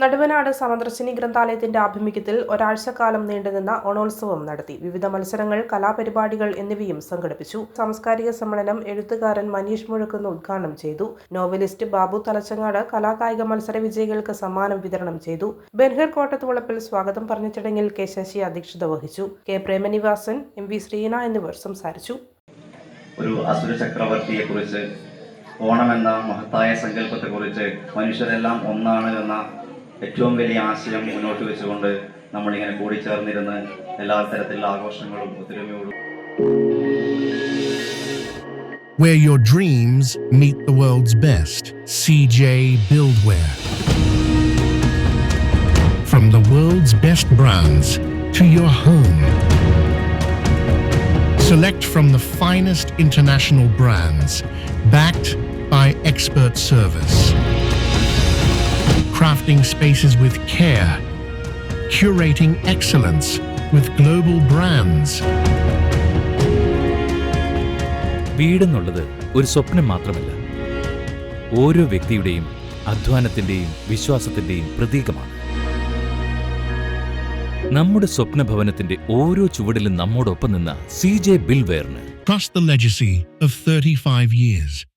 നടുവനാട് സമദർശിനി ഗ്രന്ഥാലയത്തിന്റെ ആഭിമുഖ്യത്തിൽ ഒരാഴ്ചക്കാലം നീണ്ടുനിന്ന ഓണോത്സവം നടത്തി. വിവിധ മത്സരങ്ങൾ കലാപരിപാടികൾ എന്നിവയും സംഘടിപ്പിച്ചു. സാംസ്കാരിക സമ്മേളനം എഴുത്തുകാരൻ മനീഷ് മുഴക്കുന്ന് ഉദ്ഘാടനം ചെയ്തു. നോവലിസ്റ്റ് ബാബു തലച്ചങ്ങാട് കലാകായിക മത്സര വിജയികൾക്ക് സമ്മാനം വിതരണം ചെയ്തു. ബെൻഹർ കോട്ടത്തുവളപ്പിൽ സ്വാഗതം പറഞ്ഞ ചടങ്ങിൽ കെ ശശി അധ്യക്ഷത വഹിച്ചു. K Premanivasan M V Sreena എന്നിവർ സംസാരിച്ചു. ഒരു അസുര ചക്രവർത്തിയെ കുറിച്ച് ഓണമെന്ന മഹത്തായ സങ്കല്പത്തെക്കുറിച്ച് മനുഷ്യരെല്ലാം ഒന്നാണ് എന്ന ഏറ്റവും വലിയ ആശയം മുന്നോട്ട് വെച്ചുകൊണ്ട് നമ്മളിങ്ങനെ കൂടിച്ചേർന്നിരുന്ന് എല്ലാ തരത്തിലുള്ള ആഘോഷങ്ങളും ഒത്തൊരുമയോടും Where your dreams meet the world's best. CJ Buildware. From the world's best brands to your home. Select from the finest international brands, backed by expert service. Crafting spaces with care, curating excellence with global brands. വീടെന്നുള്ളത് ഒരു സ്വപ്നം മാത്രമല്ല ഓരോ വ്യക്തിയുടെയും അധ്വാനത്തിന്റെയും വിശ്വാസത്തിന്റെയും പ്രതീകമാണ് നമ്മുടെ സ്വപ്ന ഭവനത്തിന്റെ ഓരോ ചുവടിലും നമ്മോടൊപ്പം നിന്ന സി ജെ ബിൽവെയറിന് Trust the legacy of 35 years.